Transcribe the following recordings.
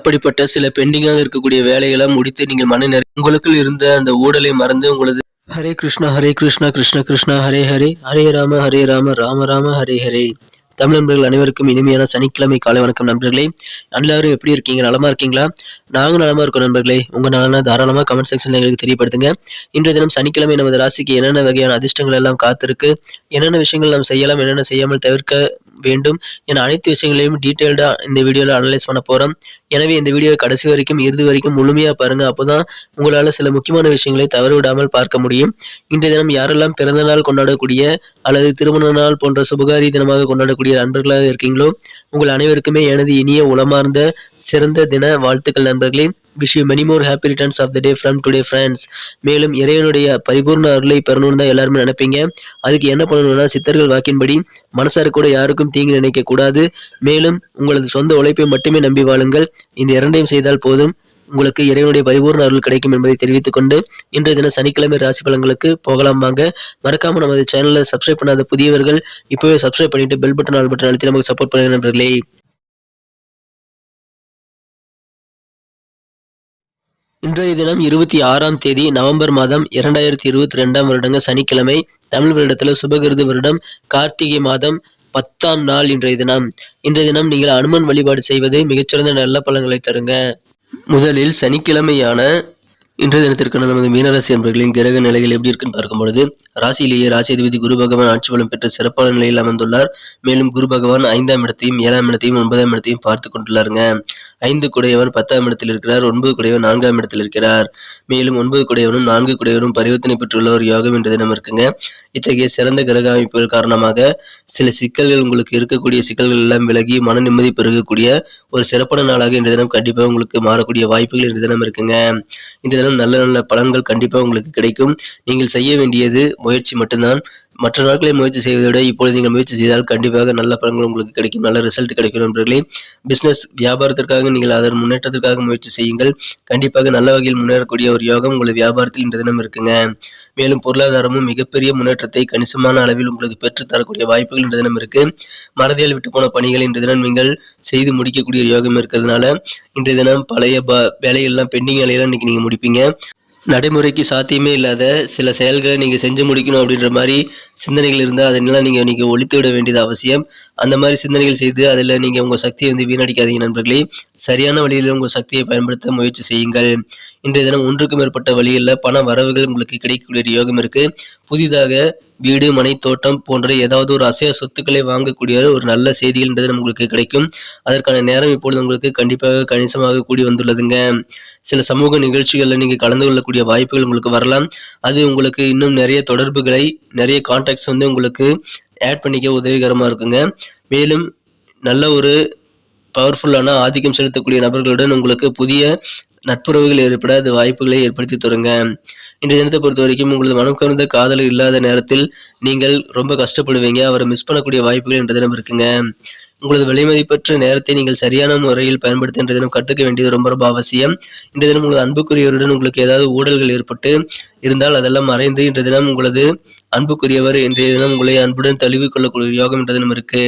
அப்படிப்பட்ட சில பெண்டிங்காக இருக்கக்கூடிய வேலைகளை முடித்து நீங்கள் மன நிறை உங்களுக்குள் இருந்த அந்த ஊடலை மறந்து உங்களது ஹரே கிருஷ்ணா ஹரே கிருஷ்ணா கிருஷ்ண கிருஷ்ணா ஹரே ஹரே ஹரே ராம ஹரே ராம ராம ராம ஹரே ஹரே. தமிழ் நண்பர்கள் அனைவருக்கும் இனிமையான சனிக்கிழமை காலை வணக்கம் நண்பர்களே. எல்லாரும் எப்படி இருக்கீங்க? நலமா இருக்கீங்களா? நாங்கள் நலமா இருக்கோம் நண்பர்களே. உங்க நலனா தாராளமா கமெண்ட் செக்ஷன்ல எங்களுக்கு தெரியப்படுத்துங்க. இன்றைய தினம் சனிக்கிழமை நமது ராசிக்கு என்னென்ன வகையான அதிர்ஷ்டங்கள் எல்லாம் காத்திருக்கு? என்னென்ன விஷயங்கள் நாம் செய்யலாம் என்னென்ன செய்யாமல் தவிர்க்க வேண்டும் என அனைத்து விஷயங்களையும் டீட்டெயில்டாக இந்த வீடியோவில் அனலைஸ் பண்ண போகிறோம் எனவே இந்த வீடியோ கடைசி வரைக்கும் இறுதி வரைக்கும் முழுமையாக பாருங்கள் அப்போ தான் உங்களால் சில முக்கியமான விஷயங்களை தவறு விடாமல் பார்க்க முடியும். இந்த தினம் யாரெல்லாம் பிறந்த நாள் கொண்டாடக்கூடிய அல்லது திருமண நாள் போன்ற சுபகாரி தினமாக கொண்டாடக்கூடிய நண்பர்களாக இருக்கீங்களோ உங்கள் அனைவருக்குமே எனது இனிய உளமார்ந்த சிறந்த தின வாழ்த்துக்கள் நண்பர்களே. Wish you many more happy returns of the day from today friends மேலும் இறைவனுடைய பரிபூர்ண அருளை பெறணும்னு தான் எல்லாருமே நினைப்பீங்க. அதுக்கு என்ன பண்ணணும்னா சித்தர்கள் வாக்கின்படி மனசார கூட யாருக்கும் தீங்கு நினைக்கக்கூடாது மேலும் உங்களது சொந்த உழைப்பை மட்டுமே நம்பி வாழுங்கள். இந்த இரண்டையும் செய்தால் போதும். உங்களுக்கு இறைவனுடைய பரிபூர்ண அருள் கிடைக்கும் என்பதை தெரிவித்துக் கொண்டு இன்றைய தின சனிக்கிழமை ராசி பலன்களுக்கு போகலாம் வாங்க. மறக்காம நமது சேனலை சப்ஸ்கிரைப் பண்ணாத புதியவர்கள் இப்போவே சப்ஸ்கிரைப் பண்ணிட்டு பெல் பட்டன் ஆல் பட்டன் அழுத்தி நமக்கு சப்போர்ட் பண்ணுங்க நண்பர்களே. இன்றைய தினம் இருபத்தி ஆறாம் தேதி நவம்பர் மாதம் இரண்டாயிரத்தி இருபத்தி ரெண்டாம் வருடங்க சனிக்கிழமை தமிழ் வருடத்துல சுபகிருது வருடம் கார்த்திகை மாதம் பத்தாம் நாள் இன்றைய தினம். இன்றைய தினம் நீங்கள் அனுமன் வழிபாடு செய்வது மிகச்சிறந்த நல்ல பலன்களை தருங்க. முதலில் சனிக்கிழமையான இன்றைய தினத்திற்கான நமது மீனராசி என்பர்களின் கிரக நிலைகள் எப்படி இருக்குன்னு பார்க்கும் பொழுது ராசியிலேயே ராசிதிபதி குரு பகவான் ஆட்சி பலம் பெற்ற சிறப்பான நிலையில் அமர்ந்துள்ளார். மேலும் குரு பகவான் ஐந்தாம் இடத்தையும் ஏழாம் இடத்தையும் ஒன்பதாம் இடத்தையும் பார்த்து கொண்டுள்ளாருங்க. ஐந்து குடையவன் பத்தாம் இடத்தில் இருக்கிறார் ஒன்பது குடையவன் நான்காம் இடத்தில் இருக்கிறார். மேலும் ஒன்பது குடையவனும் நான்கு குடையவரும் பரிவர்த்தனை பெற்றுள்ள ஒரு யோகம் என்ற தினம் இருக்குங்க. இத்தகைய சிறந்த கிரக அமைப்புகள் காரணமாக சில சிக்கல்கள் உங்களுக்கு இருக்கக்கூடிய சிக்கல்கள் எல்லாம் விலகி மன நிம்மதி பெருகக்கூடிய ஒரு சிறப்பான நாளாக இந்த தினம் கண்டிப்பாக உங்களுக்கு மாறக்கூடிய வாய்ப்புகள் இன்றைய தினம் இருக்குங்க. இந்த தினம் நல்ல நல்ல பலன்கள் கண்டிப்பாக உங்களுக்கு கிடைக்கும். நீங்கள் செய்ய வேண்டியது முயற்சி மட்டும்தான். மற்ற நாட்களை முயற்சி செய்வதை விட இப்பொழுது நீங்கள் முயற்சி செய்தால் கண்டிப்பாக நல்ல பலன்கள் உங்களுக்கு கிடைக்கும். நல்ல ரிசல்ட் கிடைக்கும் நண்பர்களே. பிஸ்னஸ் வியாபாரத்திற்காக நீங்கள் அதன் முன்னேற்றத்திற்காக முயற்சி செய்யுங்கள். கண்டிப்பாக நல்ல வகையில் முன்னேறக்கூடிய ஒரு யோகம் உங்கள் வியாபாரத்தில் இன்று தினம் இருக்குங்க. மேலும் பொருளாதாரமும் மிகப்பெரிய முன்னேற்றத்தை கணிசமான அளவில் உங்களுக்கு பெற்று தரக்கூடிய வாய்ப்புகள் இன்று தினம் இருக்கு. மறதியால் விட்டு போன பணிகள் இன்று தினம் நீங்கள் செய்து முடிக்கக்கூடிய யோகம் இருக்கிறதுனால இன்றைய தினம் பழைய ப பெண்டிங் வேலையெல்லாம் இன்னைக்கு நீங்கள் முடிப்பீங்க. நடைமுறைக்கு சாத்தியமே இல்லாத சில செயல்களை நீங்கள் செஞ்சு முடிக்கணும் அப்படின்ற மாதிரி சிந்தனைகள் இருந்தால் அதெல்லாம் நீங்கள் நீங்கள் ஒழித்து விட வேண்டியது அவசியம். அந்த மாதிரி சிந்தனைகள் செய்து அதில் நீங்கள் உங்கள் சக்தியை வந்து வீணடிக்காதீங்க நண்பர்களே. சரியான வழியில் உங்கள் சக்தியை பயன்படுத்த முயற்சி செய்யுங்கள். இன்றைய தினம் ஒன்றுக்கு மேற்பட்ட வழிகளில் பண வரவுகள் உங்களுக்கு கிடைக்கக்கூடிய யோகம் இருக்குது புதிதாக வீடு மனை தோட்டம் போன்ற ஏதாவது ஒரு அசைய சொத்துக்களை வாங்கக்கூடிய ஒரு நல்ல செய்திகள்ன்றது உங்களுக்கு கிடைக்கும். அதற்கான நேரம் இப்பொழுது உங்களுக்கு கண்டிப்பாக கணிசமாக கூடி வந்துள்ளதுங்க. சில சமூக நிகழ்ச்சிகளில் நீங்கள் கலந்து கொள்ளக்கூடிய வாய்ப்புகள் உங்களுக்கு வரலாம். அது உங்களுக்கு இன்னும் நிறைய தொடர்புகளை நிறைய கான்டாக்ட்ஸ் வந்து உங்களுக்கு ஆட் பண்ணிக்க உதவிகரமாக இருக்குங்க. மேலும் நல்ல ஒரு பவர்ஃபுல்லான ஆதிக்கம் செலுத்தக்கூடிய நபர்களுடன் உங்களுக்கு புதிய நட்புறவுகள் ஏற்பட அது வாய்ப்புகளை ஏற்படுத்தி தருங்க. இந்த தினத்தை பொறுத்த வரைக்கும் உங்களது மனம் கவர்ந்த காதல் இல்லாத நேரத்தில் நீங்கள் ரொம்ப கஷ்டப்படுவீங்க. அவரை மிஸ் பண்ணக்கூடிய வாய்ப்புகள் இந்த தினம் இருக்குங்க. உங்களது விலைமதிப்பற்ற நேரத்தை நீங்கள் சரியான முறையில் பயன்படுத்த இன்றைய தினம் கற்றுக்க வேண்டியது ரொம்ப ரொம்ப அவசியம். இன்றைய தினம் உங்களது அன்புக்குரியவருடன் உங்களுக்கு ஏதாவது ஊழல்கள் ஏற்பட்டு இருந்தால் அதெல்லாம் மறைந்து இன்றைய தினம் உங்களது அன்புக்குரியவர் இன்றைய தினம் உங்களை அன்புடன் தழுவி கொள்ளக்கூடிய யோகம் என்ற தினம் இருக்கு.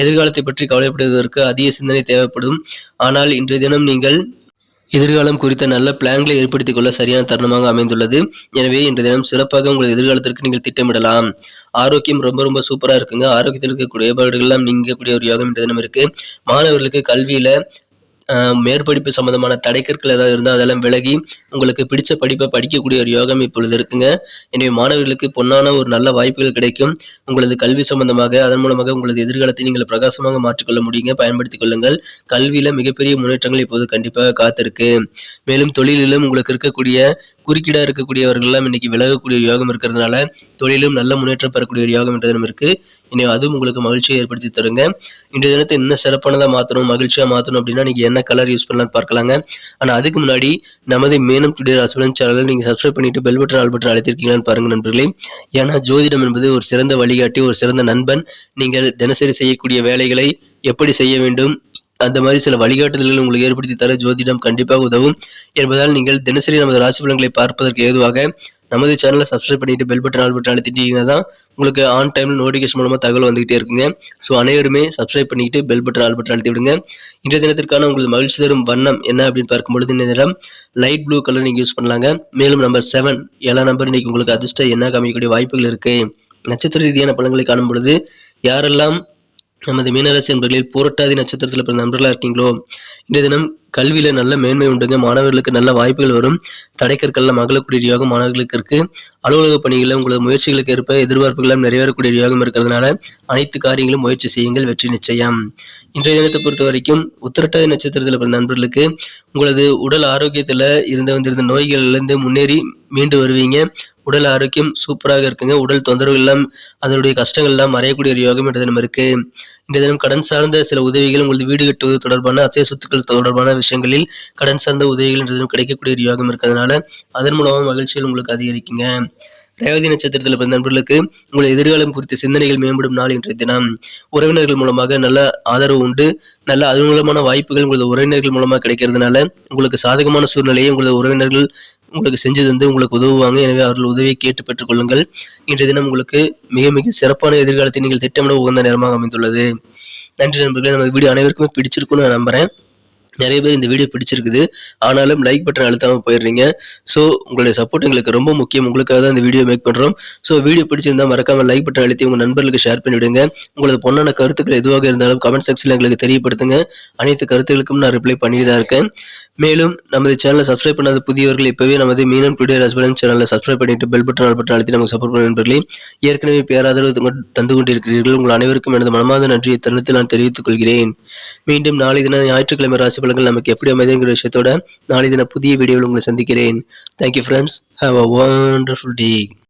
எதிர்காலத்தை பற்றி கவலைப்படுவதற்கு அதிக சிந்தனை தேவைப்படும். ஆனால் இன்றைய தினம் நீங்கள் எதிர்காலம் குறித்த நல்ல பிளான்களை ஏற்படுத்திக் கொள்ள சரியான தருணமாக அமைந்துள்ளது. எனவே இன்றைய தினம் சிறப்பாக உங்கள் எதிர்காலத்திற்கு நீங்கள் திட்டமிடலாம். ஆரோக்கியம் ரொம்ப ரொம்ப சூப்பராக இருக்குங்க. ஆரோக்கியத்தில் இருக்கக்கூடிய ஏற்பாடுகள்லாம் நீங்கக்கூடிய ஒரு யோகம் இன்றைய தினம் இருக்கு. மாணவர்களுக்கு கல்வியில மேற்படிப்பு சம்பந்தமான தடைக்கற்கள் ஏதாவது இருந்தால் அதெல்லாம் விலகி உங்களுக்கு பிடிச்ச படிப்பை படிக்கக்கூடிய ஒரு யோகம் இப்பொழுது இருக்குங்க. எனவே மாணவர்களுக்கு பொன்னான ஒரு நல்ல வாய்ப்புகள் கிடைக்கும். உங்களது கல்வி சம்பந்தமாக அதன் மூலமாக உங்களது எதிர்காலத்தை நீங்கள் பிரகாசமாக மாற்றிக்கொள்ள முடியுங்க. பயன்படுத்திக் கொள்ளுங்கள். கல்வியில மிகப்பெரிய முன்னேற்றங்கள் இப்போது கண்டிப்பாக காத்திருக்கு. மேலும் தொழிலிலும் உங்களுக்கு இருக்கக்கூடிய குறுக்கீடாக இருக்கக்கூடியவர்கள் எல்லாம் இன்னைக்கு விலகக்கூடிய யோகம் இருக்கிறதுனால தொழிலும் நல்ல முன்னேற்றம் பெறக்கூடிய ஒரு யோகம் என்றதும் இருக்கு. இனி அதுவும் உங்களுக்கு மகிழ்ச்சியை ஏற்படுத்தி தருங்க. இன்றைய தினத்தை இன்னும் சிறப்பானதாக மாற்றணும் மகிழ்ச்சியாக மாற்றணும் அப்படின்னா நீங்கள் என்ன கலர் யூஸ் பண்ணலாம்னு பார்க்கலாங்க. ஆனால் அதுக்கு முன்னாடி நமது மேனம் டுடே ராசிபலன் சேனலை நீங்கள் சப்ஸ்கிரைப் பண்ணிட்டு பெல் பட்டன் ஆல் பட்டன் அழைத்திருக்கீங்களான்னு பாருங்க நண்பர்களே. ஏன்னா ஜோதிடம் என்பது ஒரு சிறந்த வழிகாட்டி ஒரு சிறந்த நண்பன். நீங்கள் தினசரி செய்யக்கூடிய வேலைகளை எப்படி செய்ய வேண்டும் அந்த மாதிரி சில வழிகாட்டுதல்கள் உங்களுக்கு ஏற்படுத்தி தர ஜோதிடம் கண்டிப்பாக உதவும். என்பதால் நீங்கள் தினசரி நமது ராசி பலன்களை பார்ப்பதற்கு ஏதுவாக நமது சேனலை சப்ஸ்கிரைப் பண்ணிட்டு பெல் பட்டன் ஆல் பட்டன் அழுத்திட்டீங்கன்னா தான் உங்களுக்கு ஆன் டைம்ல நோட்டிஃபிகேஷன் மூலமாக தகவல் வந்துகிட்டே இருக்குங்க. ஸோ அனைவருமே சப்ஸ்கிரைப் பண்ணிட்டு பெல் பட்டன் ஆல் பட்டன் அழுத்தி விடுங்க. இன்றைய தினத்திற்கான உங்களுக்கு மகிழ்ச்சி தரும் வண்ணம் என்ன அப்படின்னு பார்க்கும்பொழுது இந்த நிறம் லைட் ப்ளூ கலர் நீங்கள் யூஸ் பண்ணலாங்க. மேலும் நம்பர் செவன் ஏழாம் நம்பர் இன்னைக்கு உங்களுக்கு அதிர்ஷ்ட என்ன காமிக்கக்கூடிய வாய்ப்புகள் இருக்கு. நட்சத்திர ரீதியான பலன்களை காணும் பொழுது யாரெல்லாம் நமது மீனராசி என்பர்களில் புரட்டாதி நட்சத்திரத்தில் பிறந்த நண்பர்களாக இருக்கீங்களோ இந்த தினம் கல்வியில நல்ல மேன்மை உண்டுங்க. மாணவர்களுக்கு நல்ல வாய்ப்புகள் வரும். தடைக்கற்கள்ல மகளக்கூடிய யோகம் மாணவர்களுக்கு இருக்கு. அலுவலக பணிகளில் உங்களது முயற்சிகளுக்கு ஏற்ப எதிர்பார்ப்புகளும் நிறைவேறக்கூடிய யோகம் இருக்கிறதுனால அனைத்து காரியங்களும் முயற்சி செய்யுங்கள். வெற்றி நிச்சயம். இன்றைய தினத்தை பொறுத்த வரைக்கும் உத்திரட்டாதி நட்சத்திரத்தில் பிறந்த நண்பர்களுக்கு உங்களது உடல் ஆரோக்கியத்துல இருந்து வந்திருந்த நோய்கள்லேருந்து முன்னேறி மீண்டு வருவீங்க. உடல் ஆரோக்கியம் சூப்பராக இருக்குங்க. உடல் தொந்தரவு எல்லாம் அதனுடைய கஷ்டங்கள் எல்லாம் மறையக்கூடிய ஒரு யோகம் என்ற தினம் இருக்கு. இந்த தினம் கடன் சார்ந்த சில உதவிகள் உங்களது வீடு கட்டுவது தொடர்பான அசைய சொத்துக்கள் தொடர்பான விஷயங்களில் கடன் சார்ந்த உதவிகள் என்ற தினம் கிடைக்கக்கூடிய ஒரு யோகம் இருக்கிறதுனால அதன் மூலமாக மகிழ்ச்சிகள் உங்களுக்கு அதிகரிக்குங்க. ரேவதி நட்சத்திரத்தில் பிறந்த நண்பர்களுக்கு உங்கள் எதிர்காலம் குறித்த சிந்தனைகள் மேம்படும் நாள் இன்றைய தினம். உறவினர்கள் மூலமாக நல்ல ஆதரவு உண்டு. நல்ல அது மூலமான வாய்ப்புகள் உங்களது உறவினர்கள் மூலமாக கிடைக்கிறதுனால உங்களுக்கு சாதகமான சூழ்நிலையை உங்களது உறவினர்கள் உங்களுக்கு செஞ்சு தந்து உங்களுக்கு உதவுவாங்க. எனவே அவர்கள் உதவியை கேட்டு பெற்றுக்கொள்ளுங்கள். இன்றைய தினம் உங்களுக்கு மிக மிக சிறப்பான எதிர்காலத்தை நீங்கள் திட்டமிட உகந்த நேரமாக அமைந்துள்ளது. நன்றி நண்பர்களே நமது வீடியோ அனைவருக்குமே பிடிச்சிருக்குன்னு நான் நம்புறேன். நிறைய பேர் இந்த வீடியோ பிடிச்சிருக்குது. ஆனாலும் லைக் பட்டன் அழுத்தாமல் போயிடுறீங்க. ஸோ உங்களுடைய சப்போர்ட் எங்களுக்கு ரொம்ப முக்கியம். உங்களுக்காக தான் இந்த வீடியோ மேக் பண்ணுறோம் ஸோ வீடியோ பிடிச்சிருந்தா மறக்காமல் லைக் பட்டன் அழுத்தி உங்கள் நண்பர்களுக்கு ஷேர் பண்ணிவிடுங்க. உங்களது பொண்ணான கருத்துக்கள் எதுவாக இருந்தாலும் கமெண்ட் செக்ஷனில் எங்களுக்கு தெரியப்படுத்துங்க. அனைத்து கருத்துகளுக்கும் நான் ரிப்ளை பண்ணி தான் இருக்கேன். மேலும் நமது சேனலை சப்ஸ்கிரைப் பண்ணாத புதியவர்கள் இப்பவே நமது மீனன் டுடே ஹஸ்பண்ட் சேனலை சப்ஸ்கிரைப் பண்ணிட்டு பெல் பட்டன் ஆல் பட்டன் அழுத்தி நமக்கு சப்போர்ட் பண்ண நண்பர்களே. ஏற்கனவே பேராதரவு தந்து- தந்து கொண்டிருக்கிறீர்கள். உங்கள் அனைவருக்கும் எனது மனமார்ந்த நன்றியை தருணத்தில் நான் தெரிவித்துக் கொள்கிறேன். மீண்டும் நாளை தினம் ஞாயிற்றுக்கிழமை ராசி பலன்கள் நமக்கு எப்படி அமைதுங்கிற விஷயத்தோட நாளை தின புதிய வீடியோவில் உங்களை சந்திக்கிறேன். Thank you friends have a wonderful day